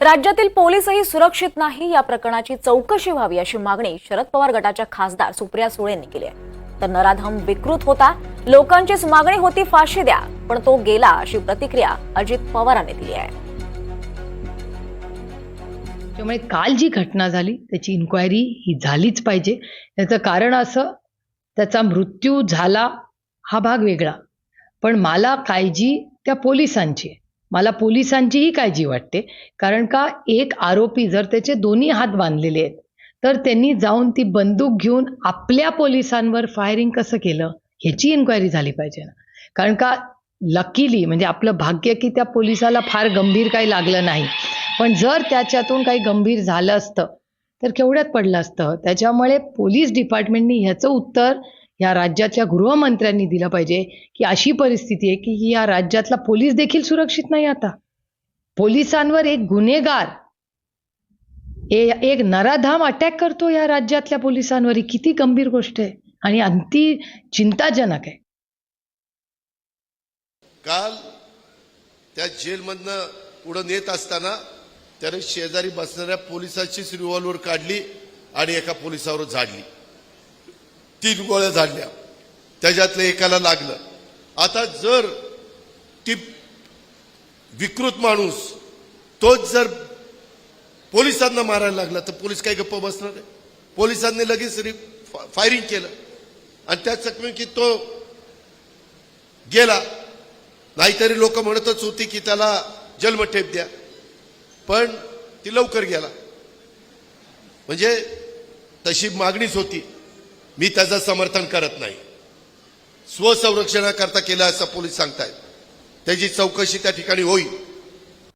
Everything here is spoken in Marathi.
राज्यातील पोलीसही सुरक्षित नाही या प्रकरणाची चौकशी व्हावी अशी मागणी शरद पवार गटाच्या खासदार सुप्रिया सुळे यांनी केली आहे. तर नराधम विकृत होता लोकांचीच मागणी होती फाशी द्या पण तो गेला अशी प्रतिक्रिया अजित पवारांनी दिली आहे. त्यामुळे काल जी घटना झाली त्याची इन्क्वायरी ही झालीच पाहिजे. त्याचं कारण असं त्याचा मृत्यू झाला हा भाग वेगळा. पण मला काळजी त्या पोलिसांची आहे. मला पोलिसांचीही काळजी वाटते. कारण का एक आरोपी जर त्याचे दोन्ही हात बांधलेले आहेत तर त्यांनी जाऊन ती बंदूक घेऊन आपल्या पोलिसांवर फायरिंग कसं केलं ह्याची इन्क्वायरी झाली पाहिजे ना. कारण का लकीली म्हणजे आपलं भाग्य की त्या पोलिसाला फार गंभीर काही लागलं नाही. पण जर त्याच्यातून काही गंभीर झालं असतं तर केवढ्यात पडलं असतं? त्याच्यामुळे पोलीस डिपार्टमेंटनी ह्याचं उत्तर या राज्याच्या गृहमंत्र्यांनी दिलं पाहिजे की अशी परिस्थिती आहे की या राज्यातला पोलीस देखील सुरक्षित नाही आता. पोलिसांवर एक गुन्हेगार ए- एक नराधाम अटॅक करतो या राज्यातल्या पोलिसांवर. ही किती गंभीर गोष्ट आहे आणि अति चिंताजनक आहे. काल त्या जेलमधनं पुढं नेत असताना त्याने शेजारी बसणाऱ्या पोलिसाचीच रिव्हॉल्वर काढली आणि एका पोलिसावर झाडली. तीन गोळ्या झाडल्या त्याच्यातलं एकाला लागलं. आता जर ती विकृत माणूस तोच जर पोलिसांना मारायला लागला तर पोलीस काही गप्प बसणार आहे? पोलिसांनी लगेच रि- फायरिंग केलं. आणि त्या चकमकीत तो गेला. नाहीतरी लोक म्हणतच होती की त्याला जन्मठेप द्या. पण ती लवकर गेला. म्हणजे तशी मागणीच होती. मी त्याचं समर्थन करत नाही. स्वसंरक्षणाकरता केलं असं पोलीस सांगतायत. त्याची चौकशी त्या ठिकाणी होईल.